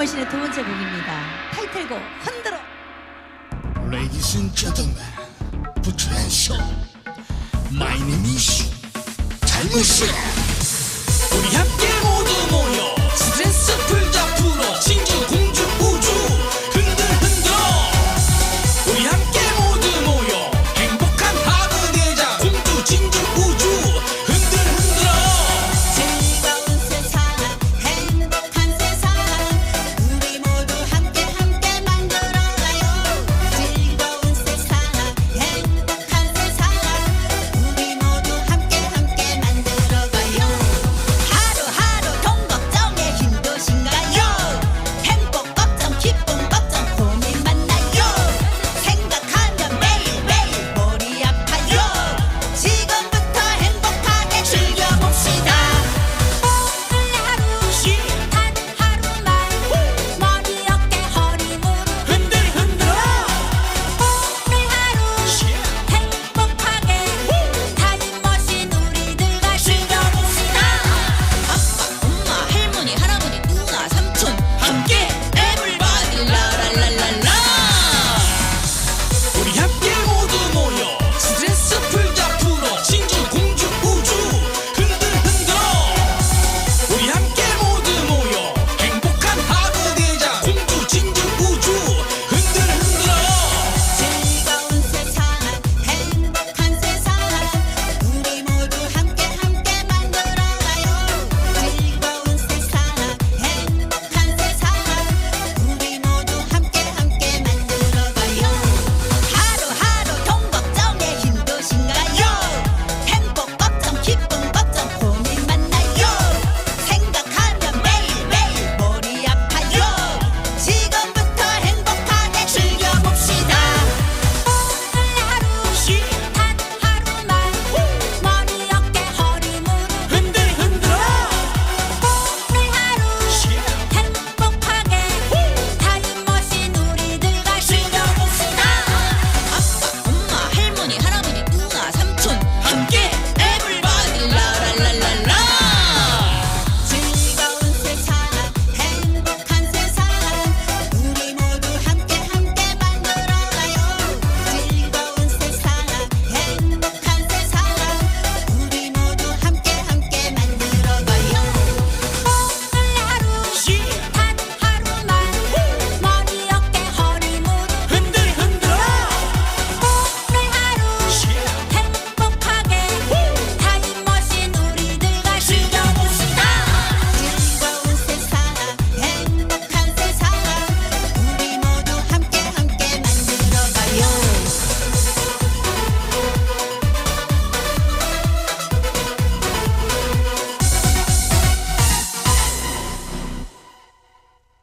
머신의 두 번째 곡입니다. 타이틀곡 흔들어. Ladies and gentlemen, put your hands up. My name is 잘못이야.